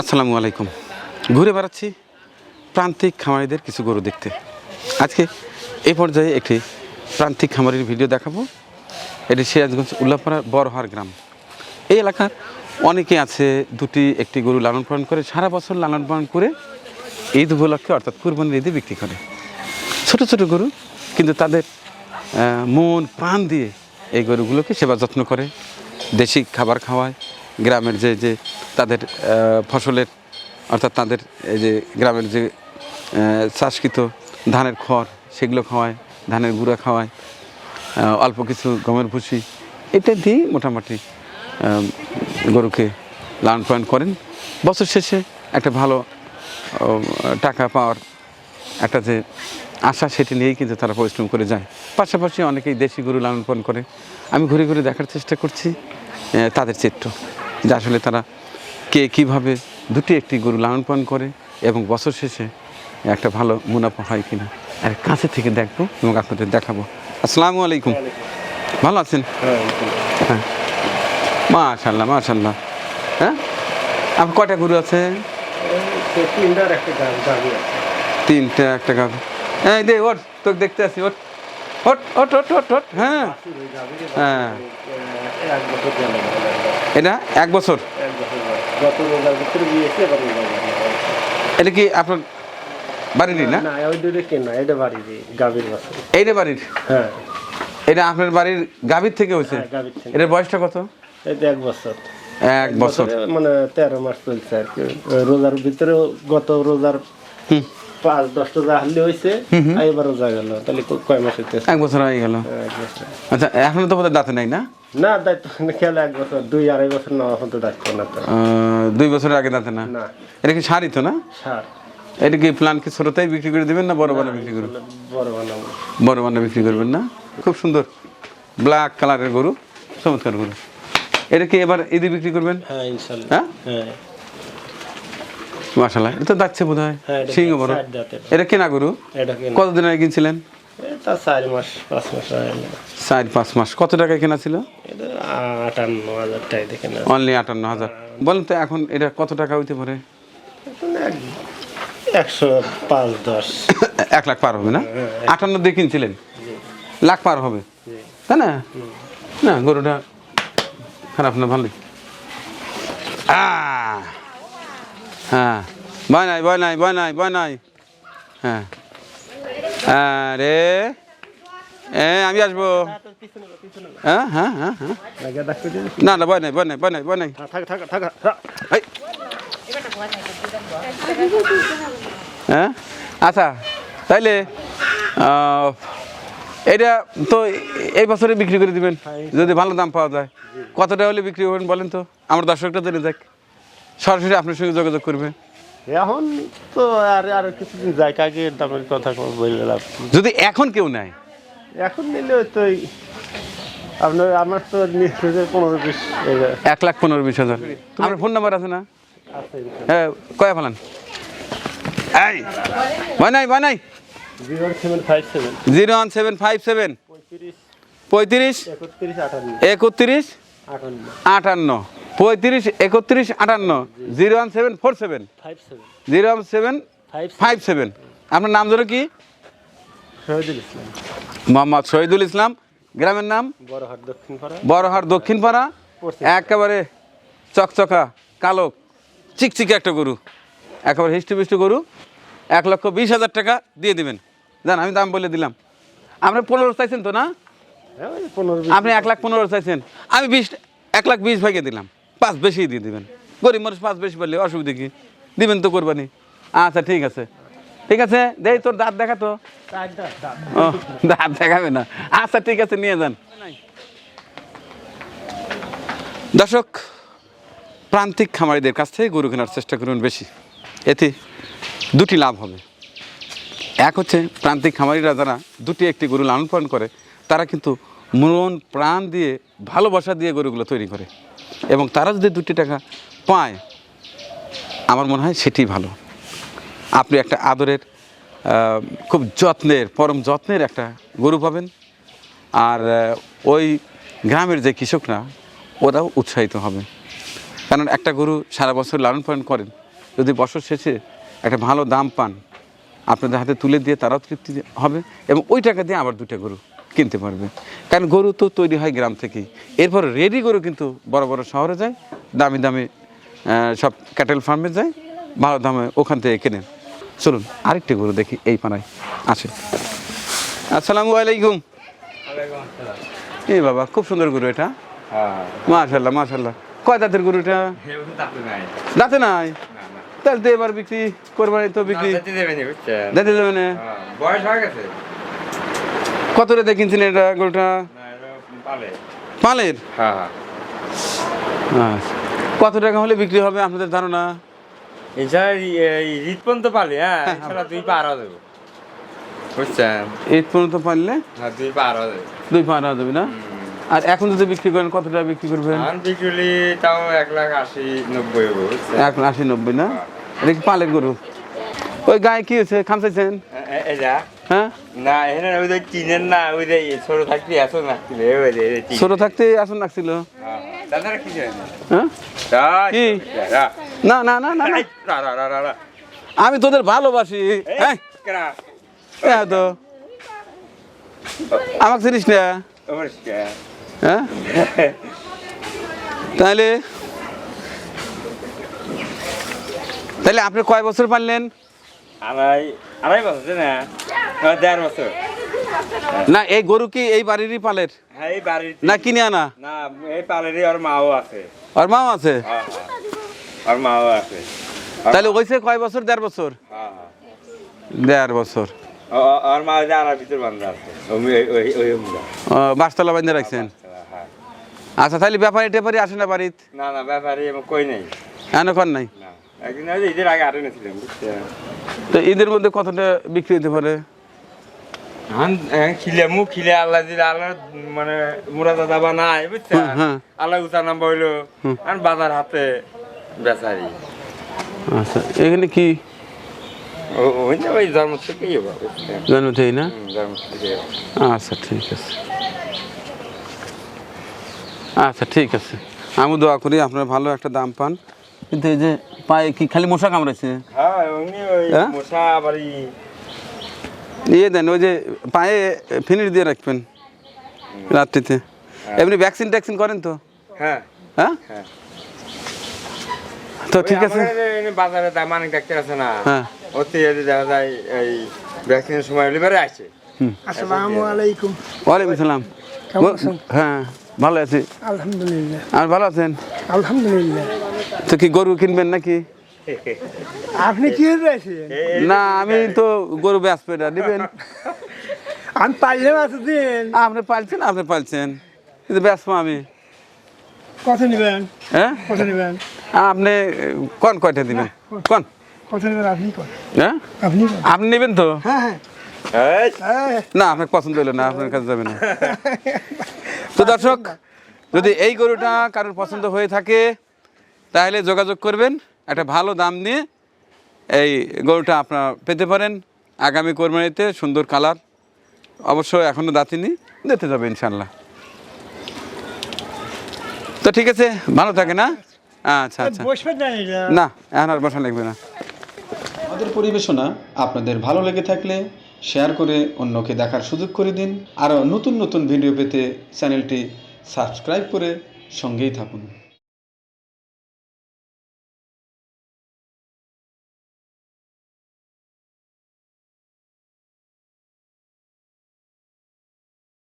আসসালামু আলাইকুম। ঘুরে বেড়াচ্ছি প্রান্তিক খামারিদের কিছু গরু দেখতে। আজকে এই পর্যায়ে একটি প্রান্তিক খামারির ভিডিও দেখাবো। এটি সিরাজগঞ্জ উল্লাপাড়া বড়হার গ্রাম। এই এলাকার অনেকে আছে, দুটি, একটি গরু লালন পালন করে, সারা বছর লালন পালন করে ঈদ উপলক্ষে, অর্থাৎ কুরবানির ঈদে বিক্রি করে। ছোট ছোট গরু, কিন্তু তাদের মন, প্রাণ দিয়ে এই গরুগুলোকে সেবা যত্ন করে। দেশি খাবার খাওয়ায়, গ্রামের যে যে ফসলের, অর্থাৎ তাদের এই যে গ্রামের যে চাষকৃত ধানের খড়, সেগুলো খাওয়ায়, ধানের গুঁড়া খাওয়ায় অল্প কিছু গমের ভুসি, এটা দিয়েই মোটামুটি গরুকে লালন পালন করেন। বছর শেষে একটা ভালো টাকা পাওয়ার একটা যে আশা, সেটি নিয়েই কিন্তু তারা পরিশ্রম করে যায়। পাশাপাশি অনেকেই দেশি গরু লালন পালন করে। আমি ঘুরে ঘুরে দেখার চেষ্টা করছি তাদের চিত্র, যে আসলে তারা কে কীভাবে দুটি একটি গরু লালন পালন করে এবং বছর শেষে একটা ভালো মুনাফা হয় কিনা? আর কাছে থেকে দেখব এবং আপনাদের দেখাবো। আসসালামু আলাইকুম। ভালো আছেন? হ্যাঁ। মাশাল্লাহ মাশাল্লাহ হ্যাঁ? আপনার কয়টা গরু আছে? তিনটা একটা গাভি এই দে ওট তোকে দেখতে আসি ওট ওট ওট ওট ওট ওট হ্যাঁ। হ্যাঁ। এটা এক বছর। গত রোজার ভিতরে গিয়েছে এবার রোজা এটা কি আপনার বাড়িরই না? না ওই দুটো কেনা? এটা গাভীর বছর এইটা বাড়ির? হ্যাঁ। এটা আপনার বাড়ির গাভীর থেকে হয়েছে? হ্যাঁ এটার বয়সটা কত? এটা এক বছর। এক বছর। মানে তেরো মাস চলছে আর কি। রোজার ভিতরে গত রোজার পাঁচ হয়েছে এবার রোজা গেল। তাহলে কয় মাস হইতেছে? এক বছর হয়ে গেল। আচ্ছা এখনও তো বোধহয় দাঁতে নাই না? না দায়িত্ব খেয়াল এক বছর দুই আড়াই বছর নেওয়া হতো দায়িত্ব না তো দুই বছরের আগে দাঁতে না? এটা কি সারি তো না? সার এটা কি প্ল্যান কি ছোটতেই বিক্রি করে দেবেন না বড় বড় বিক্রি করবেন বড় বান্না বিক্রি করবেন না? খুব সুন্দর। ব্ল্যাক কালারের গরু। চমৎকার গরু। এটা কি এবার ঈদে বিক্রি করবেন? হ্যাঁ ইনশাল্লাহ। হ্যাঁ? হ্যাঁ। মাসাল্লাহ এটা তো যাচ্ছে বোধ হয় হ্যাঁ, সিংহ বড়। এটা কেনা গরু? কতদিন আগে কিনছিলেন? এটা চার মাস পাঁচ মাস চার পাঁচ মাস। কত টাকায় কেনা ছিল? এটা আটান্ন হাজার টাকা দেখে অনলি আটান্ন হাজার। বলেন তো এখন এটা কত টাকা হইতে পারে? একশো পাঁচ দশ। এক লাখ পার হবে না? আটান্ন দিয়ে কিনছিলেন? লাখ পার হবে? তাই না? না গরুটা খারাপ না ভালোই! হ্যাঁ। ভয় নাই ভয় নাই ভয় নাই ভয় নাই। হ্যাঁ। আরে এ আমি আসব। হ্যাঁ হ্যাঁ হ্যাঁ হ্যাঁ। না না ভয় নাই ভয় নাই ভয় নাই এই। হ্যাঁ? আচ্ছা তাইলে এটা তো এই বছরে বিক্রি করে দিবেন যদি ভালো দাম পাওয়া যায়। কতটা হলে বিক্রি করবেন বলেন তো? আমার দর্শকটা জেনে যাক। সরাসরি আপনার সঙ্গে যোগাযোগ করবে। এখন তো আর আর কিছুদিন যাই আগে দামের কথা বললে লাভ যদি এখন কেউ নেয় এখন নিলে তো আপনার আমার তো পনেরো বিশ এক লাখ পনেরো বিশ হাজার। আপনার ফোন নাম্বার আছে না? হ্যাঁ কয়া ফেলান। এই। ভয় নাই ভয় নাই। Zero seven five seven. Zero one seven five seven. পঁয়ত্রিশ। পঁয়ত্রিশ। একত্রিশ আটান্ন। একত্রিশ। আটান্ন। আটান্ন। পঁয়ত্রিশ একত্রিশ আটান্ন। Zero one seven four seven. Zero one seven five five seven. আপনার নাম ধরো কি? শহীদুল ইসলাম। মোহাম্মদ শহীদুল ইসলাম। গ্রামের নাম? বড়হাট দক্ষিণ পাড়া বড়হাট দক্ষিণ পাড়া একেবারে চকচকা কালো চিকচিকে একটা গরু। একেবারে হিষ্টপিষ্ট গরু। এক লক্ষ বিশ হাজার টাকা দিয়ে দিবেন। জান আমি দাম বলে দিলাম। আপনি পনেরো চাইছেন তো না? হ্যাঁ আপনি এক লাখ পনেরো চাইছেন। আমি বিশ এক লাখ বিশ ভাগে দিলাম। পাঁচ বেশি দিয়ে দিবেন। গরিব মানুষ পাঁচ বেশি পারলে অসুবিধা কি? দিবেন তো কোরবানি। আচ্ছা ঠিক আছে। ঠিক আছে, দেই তোর দাঁত দেখা তো। ও, দাঁত দেখাবে না। আচ্ছা ঠিক আছে, নিয়ে যান। দর্শক, প্রান্তিক খামারিদের কাছ থেকে গরু কেনার চেষ্টা করুন বেশি। এতে দুটি লাভ হবে। এক হচ্ছে, প্রান্তিক খামারিরা যারা দুটি একটি গরু লালন পালন করে, তারা কিন্তু মন প্রাণ দিয়ে, ভালোবাসা দিয়ে গরুগুলো তৈরি করে। এবং তারা যদি দুটি টাকা পায়, আমার মনে হয় সেটি ভালো। আপনি একটা আদরের খুব যত্নের, পরম যত্নের একটা গরু পাবেন। আর ওই গ্রামের যে কৃষকরা, ওরাও উৎসাহিত হবে। কারণ একটা গরু সারা বছর লালন পালন করেন। যদি বছর শেষে একটা ভালো দাম পান, আপনাদের হাতে তুলে দিয়ে তারাও তৃপ্তি হবে এবং ওই টাকা দিয়ে আবার দুটো গরু কিনতে পারবে। কারণ গরু তো তৈরি হয় গ্রাম থেকেই। এরপর রেডি গরু কিন্তু বড় বড় শহরে যায় দামি দামি সব ক্যাটেল ফার্মে যায় ভালো দামে ওখান থেকে কেনেন। চলুন আরেকটি গরু দেখি এই পাড়ায় আছে। আসসালামু আলাইকুম। এই বাবা খুব সুন্দর গরু এটা। মাশাল্লাহ মাশাল্লাহ কয় দাঁতের গরু এটা? দাঁতে নাই। তাহলে তো এবার বিক্রি কোরবানি তো বিক্রি। দাঁতে যাবে না বয়স হয়ে গেছে। কত রেতে কিনছিলেন এটা গরুটা? পালের। হ্যাঁ হ্যাঁ। আচ্ছা। কত টাকা হলে বিক্রি হবে আপনাদের ধারণা? এছাড়া এই ঈদ পর্যন্ত পালি হ্যাঁ এছাড়া দুই দেবো। বুঝছেন? পর্যন্ত পারলে হ্যাঁ দুই দেবো। দুই না? আর এখন যদি বিক্রি করেন কত টাকা বিক্রি করবেন? বিক্রি তাও এক লাখ আশি নব্বই এক লাখ আশি নব্বই না? এটা কি পালের গরু? ওই গায়ে কি হয়েছে? খামচাইছেন হ্যাঁ? না এখানে ওই যে চিনেন না ওই যে ছোট থাকতে। ছোট থাকতে আসন লাগছিল? হ্যাঁ। কি হ্যাঁ? কি? না না না। আমি তোদের ভালোবাসি। হ্যাঁ? হ্যাঁ তো আমাকে চিনিস না? হ্যাঁ? তাহলে তাহলে আপনি কয় বছর পারলেন? আড়াই আড়াই বছর না? হ্যাঁ, দেড় বছর। না এই গরু কি এই বাড়িরই পালের? হ্যাঁ এই বাড়ির না কিনে আনা? না এই পালেরই ওর মাও আছে। আর মাও আছে? হ্যাঁ, হ্যাঁ। ওর মাও আছে। ওর- তাহলে ওইসে কয় বছর? দেড় বছর। দেড় বছর। ও- মা আড়ার ভিতর বান্ধা আছে। বাসতলা বান্ধে রাখছেন। আচ্ছা তাহলে ব্যাপারী টেপারি আসে না বাড়িত? না না ব্যাপারে কই নাই। এখন নাই? না একদিন ঈদের আগে আটে নিয়েছিলাম বুঝছেন? তো এদের মধ্যে কতটা বিক্রি হতে পারে? খিলে মু খিলে আল্লাহ দিলে আল্লাহ মানে নাই বুঝছেন। আল্লাহ উচা নাম বইলো আর বাজার হাতে বেচারি। আচ্ছা এখানে কি? ওই যে ওই জন্ম থেকেই জন্ম থেকেই না? হুম, আচ্ছা ঠিক আছে। আচ্ছা ঠিক আছে। আমি দোয়া করি আপনারা ভালো একটা দাম পান। কিন্তু এই যে পায়ে কি খালি মশা কামড়াইছে? হ্যাঁ হ্যাঁ? মশা ইয়ে দেন ওই যে পায়ে ফিনিশ দিয়ে রাখবেন রাত্রিতে। এমনি ভ্যাকসিন ট্যাকসিন করেন তো? হ্যাঁ। হ্যাঁ? হ্যাঁ। তো ঠিক আছে। বাজারে দাম অনেক ডাক্তার আছে না হ্যাঁ। ওতে যদি দেখা যায় এই ভ্যাকসিনের সময় লিভারে আসে। আসসালামু আলাইকুম। ওয়ালাইকুম সালাম। কেমন আছেন? হ্যাঁ ভালো আছি। আলহামদুলিল্লাহ। আর ভালো আছেন? আলহামদুলিল্লাহ। তো কি গরু কিনবেন নাকি? আপনি কি না আমি তো গরু বেচবে না নেবেন? আমি এতদিন আপনি পালছেন আপনি পালছেন। কিন্তু বেচবো আমি। কত নেবেন? হ্যাঁ? কত নেবেন? আপনি কোন কয়টা দিবেন? কোন? কত নেবেন আপনি হ্যাঁ? আপনি আপনি নেবেন তো? হ্যাঁ হ্যাঁ। হ্যাঁ না আপনার পছন্দ হলো না আপনার কাছে যাবে না। তো দর্শক যদি এই গরুটা কারোর পছন্দ হয়ে থাকে তাহলে যোগাযোগ করবেন। একটা ভালো দাম নিয়ে এই গরুটা আপনারা পেতে পারেন। আগামী কোরবানিতে সুন্দর কালার। অবশ্য এখনও দাঁতিনি দিতে যাবে ইনশাল্লাহ তো ঠিক আছে ভালো থাকে না? আচ্ছা আচ্ছা। না এখন আর বসা লাগবে না। আমাদের পরিবেশনা আপনাদের ভালো লেগে থাকলে শেয়ার করে অন্যকে দেখার সুযোগ করে দিন। আরও নতুন নতুন ভিডিও পেতে চ্যানেলটি সাবস্ক্রাইব করে সঙ্গেই থাকুন।